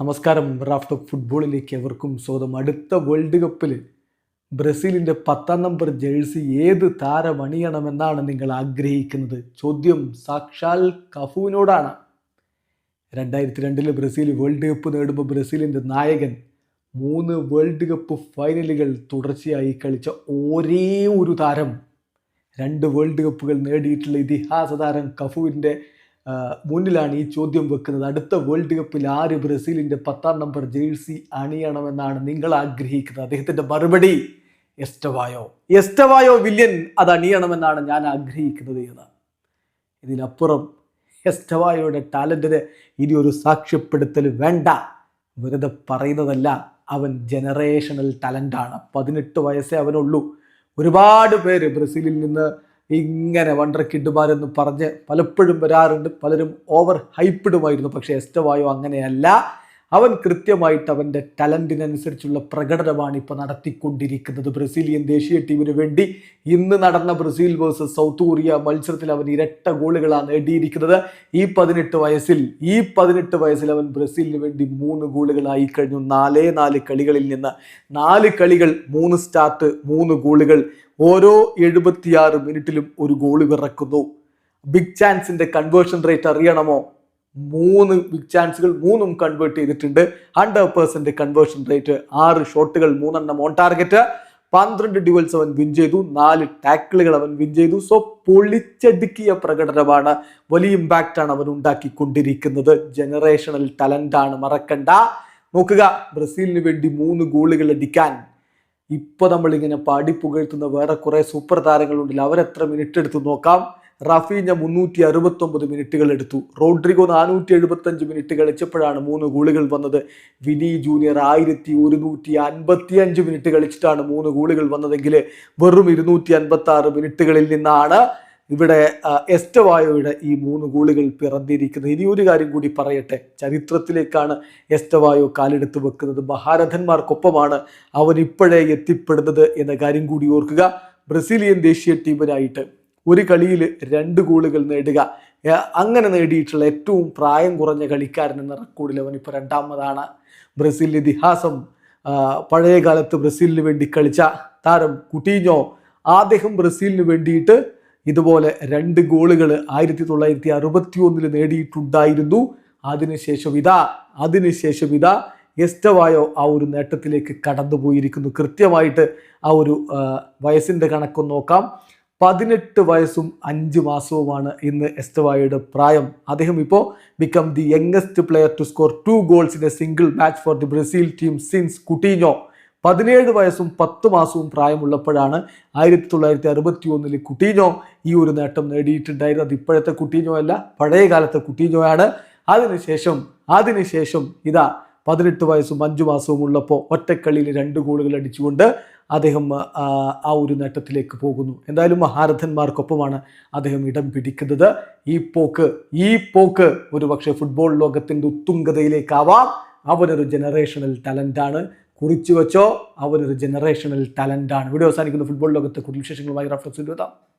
നമസ്കാരം. റാഫ്റ്റ് ഫുട്ബോളിലേക്ക് എവർക്കും സ്വാഗതം. അടുത്ത വേൾഡ് കപ്പിൽ ബ്രസീലിന്റെ പത്താം നമ്പർ ജേഴ്സി ഏത് താരമണിയണമെന്നാണ് നിങ്ങൾ ആഗ്രഹിക്കുന്നത്? ചോദ്യം സാക്ഷാൽ കഫുവിനോടാണ്. രണ്ടായിരത്തി രണ്ടിൽ ബ്രസീൽ വേൾഡ് കപ്പ് നേടുമ്പോൾ ബ്രസീലിന്റെ നായകൻ മൂന്ന് വേൾഡ് കപ്പ് ഫൈനലുകൾ തുടർച്ചയായി കളിച്ച ഒരേ ഒരു താരം. രണ്ട് വേൾഡ് കപ്പുകൾ നേടിയിട്ടുള്ള ഇതിഹാസ താരം കഫുവിന്റെ മുന്നിലാണ് ഈ ചോദ്യം വെക്കുന്നത്. അടുത്ത വേൾഡ് കപ്പിൽ ആര് ബ്രസീലിന്റെ പത്താം നമ്പർ ജേഴ്സി അണിയണമെന്നാണ് നിങ്ങൾ ആഗ്രഹിക്കുന്നത്? അദ്ദേഹത്തിന്റെ മറുപടി എസ്റ്റവായോ? എസ്റ്റവായോ വില്യൻ അത് അണിയണമെന്നാണ് ഞാൻ ആഗ്രഹിക്കുന്നത് എന്ന്. ഇതിനപ്പുറം എസ്റ്റവായോയുടെ ടാലന്റിന് ഇനി ഒരു സാക്ഷ്യപ്പെടുത്തൽ വേണ്ട. വെറുതെ പറയുന്നതല്ല അവൻ ജനറേഷണൽ ടാലന്റാണ് പതിനെട്ട് വയസ്സേ അവനുള്ളൂ. ഒരുപാട് പേര് ബ്രസീലിൽ നിന്ന് ഇങ്ങനെ വണ്ടർ കിഡ്മാരെന്ന് പറഞ്ഞ് പലപ്പോഴും വരാറുണ്ട്. പലരും ഓവർ ഹൈപ്പിടുമായിരുന്നു പക്ഷേ എസ്റ്റവായോ അങ്ങനെയല്ല. അവൻ കൃത്യമായിട്ട് അവന്റെ ടാലന്റിനനുസരിച്ചുള്ള പ്രകടനമാണ് ഇപ്പോൾ നടത്തിക്കൊണ്ടിരിക്കുന്നത്. ബ്രസീലിയൻ ദേശീയ ടീമിന് വേണ്ടി ഇന്ന് നടന്ന ബ്രസീൽ വേഴ്സസ് സൗത്ത് കൊറിയ മത്സരത്തിൽ അവൻ ഇരട്ട ഗോളുകളാണ് നേടിയിരിക്കുന്നത്. ഈ പതിനെട്ട് വയസ്സിൽ ഈ പതിനെട്ട് വയസ്സിൽ അവൻ ബ്രസീലിന് വേണ്ടി മൂന്ന് ഗോളുകളായി കഴിഞ്ഞു. നാലേ നാല് കളികളിൽ നിന്ന് നാല് കളികൾ മൂന്ന് സ്റ്റാർട്ട് മൂന്ന് ഗോളുകൾ. ഓരോ എഴുപത്തിയാറ് മിനിറ്റിലും ഒരു ഗോൾ വിറക്കുന്നു. ബിഗ് ചാൻസിന്റെ കൺവേർഷൻ റേറ്റ് അറിയണമോ? മൂന്ന് ബിഗ് ചാൻസുകൾ മൂന്നും കൺവേർട്ട് ചെയ്തിട്ടുണ്ട്. ഹൺഡ്രഡ് പെർസെന്റ് കൺവേർഷൻ റേറ്റ് ആറ് ഷോട്ടുകൾ മൂന്നെണ്ണം ഓൺ ടാർഗറ്റ് പന്ത്രണ്ട് ഡ്യുവൽസ് അവൻ വിൻ ചെയ്തു. നാല് ടാക്കിളുകൾ അവൻ വിൻ ചെയ്തു. സോ പൊളിച്ചടുക്കിയ പ്രകടനമാണ് വലിയ ഇമ്പാക്റ്റ് ആണ് അവൻ ഉണ്ടാക്കിക്കൊണ്ടിരിക്കുന്നത്. ജനറേഷണൽ ആണ് മറക്കണ്ട. നോക്കുക ബ്രസീലിന് വേണ്ടി മൂന്ന് ഗോളുകൾ അടിക്കാൻ. ഇപ്പൊ നമ്മൾ ഇങ്ങനെ പാടി പുകഴ്ത്തുന്ന വേറെ കുറെ സൂപ്പർ താരങ്ങളുണ്ടല്ലോ. അവരെത്ര മിനിറ്റ് എടുത്ത് നോക്കാം? റഫീഞ്ഞ മുന്നൂറ്റി അറുപത്തി ഒമ്പത് മിനിറ്റുകൾ എടുത്തു. റോഡ്രിഗോ നാനൂറ്റി എഴുപത്തി അഞ്ച് മിനിറ്റ് കളിച്ചപ്പോഴാണ് മൂന്ന് ഗോളുകൾ വന്നത്. വിനി ജൂനിയർ ആയിരത്തി ഒരുന്നൂറ്റി അൻപത്തി അഞ്ച് മിനിറ്റ് കളിച്ചിട്ടാണ് മൂന്ന് ഗോളുകൾ വന്നതെങ്കിൽ വെറും ഇരുന്നൂറ്റി അൻപത്തി ആറ് മിനിറ്റുകളിൽ നിന്നാണ് ഇവിടെ എസ്റ്റവായോയുടെ ഈ മൂന്ന് ഗോളുകൾ പിറന്നിരിക്കുന്നത്. ഇനി ഒരു കാര്യം കൂടി പറയട്ടെ. ചരിത്രത്തിലേക്കാണ് എസ്റ്റവായോ കാലെടുത്ത് വെക്കുന്നത്. മഹാരഥന്മാർക്കൊപ്പമാണ് അവൻ ഇപ്പോഴേ എത്തിപ്പെടുന്നത് എന്ന കാര്യം കൂടി ഓർക്കുക. ബ്രസീലിയൻ ദേശീയ ടീമിനായിട്ട് ഒരു കളിയിൽ രണ്ട് ഗോളുകൾ നേടുക. അങ്ങനെ നേടിയിട്ടുള്ള ഏറ്റവും പ്രായം കുറഞ്ഞ കളിക്കാരൻ എന്ന റെക്കോർഡിൽ അവൻ ഇപ്പോൾ രണ്ടാമതാണ്. ബ്രസീൽ ഇതിഹാസം പഴയ കാലത്ത് ബ്രസീലിന് വേണ്ടി കളിച്ച താരം കുട്ടീഞ്ഞോ അദ്ദേഹം ബ്രസീലിന് വേണ്ടിയിട്ട് ഇതുപോലെ രണ്ട് ഗോളുകൾ ആയിരത്തി തൊള്ളായിരത്തി അറുപത്തി ഒന്നിൽ നേടിയിട്ടുണ്ടായിരുന്നു. അതിനുശേഷം ഇതാ അതിനുശേഷം ഇതാ എസ്റ്റവായോ ആ ഒരു നേട്ടത്തിലേക്ക് കടന്നുപോയിരിക്കുന്നു. കൃത്യമായിട്ട് ആ ഒരു വയസ്സിന്റെ കണക്കൊന്ന് നോക്കാം. പതിനെട്ട് വയസ്സും അഞ്ച് മാസവുമാണ് ഇന്ന് എസ്റ്റവായുടെ പ്രായം. അദ്ദേഹം ഇപ്പോൾ become the youngest player to score two goals in a single match for the Brazil team since Coutinho പതിനേഴ് വയസ്സും പത്ത് മാസവും പ്രായമുള്ളപ്പോഴാണ് ആയിരത്തി തൊള്ളായിരത്തി അറുപത്തി ഒന്നിൽ കുട്ടീഞ്ഞോ ഈ ഒരു നേട്ടം നേടിയിട്ടുണ്ടായിരുന്നത്. ഇപ്പോഴത്തെ കുട്ടീഞ്ഞോ അല്ല പഴയ കാലത്തെ കുട്ടീഞ്ഞോയാണ് അതിനുശേഷം അതിനുശേഷം ഇതാ പതിനെട്ട് വയസ്സും അഞ്ചു മാസവും ഉള്ളപ്പോൾ ഒറ്റക്കളിയിൽ രണ്ട് ഗോളുകൾ അടിച്ചുകൊണ്ട് അദ്ദേഹം ആ, ഒരു നേട്ടത്തിലേക്ക് പോകുന്നു. എന്തായാലും മഹാരഥന്മാർക്കൊപ്പമാണ് അദ്ദേഹം ഇടം പിടിക്കുന്നത്. ഈ പോക്ക് ഈ പോക്ക് ഒരു പക്ഷേ ഫുട്ബോൾ ലോകത്തിന്റെ ഉത്തുംഗതയിലേക്കാവാം. അവനൊരു ജനറേഷണൽ ടാലന്റാണ് കുറിച്ചു വെച്ചോ അവനൊരു ജനറേഷണൽ ടാലന്റാണ് വീഡിയോ അവസാനിക്കുന്ന. ഫുട്ബോൾ ലോകത്തെ കൂടുതൽ വിശേഷങ്ങളുമായി റഫറൻസ് എഴുതാം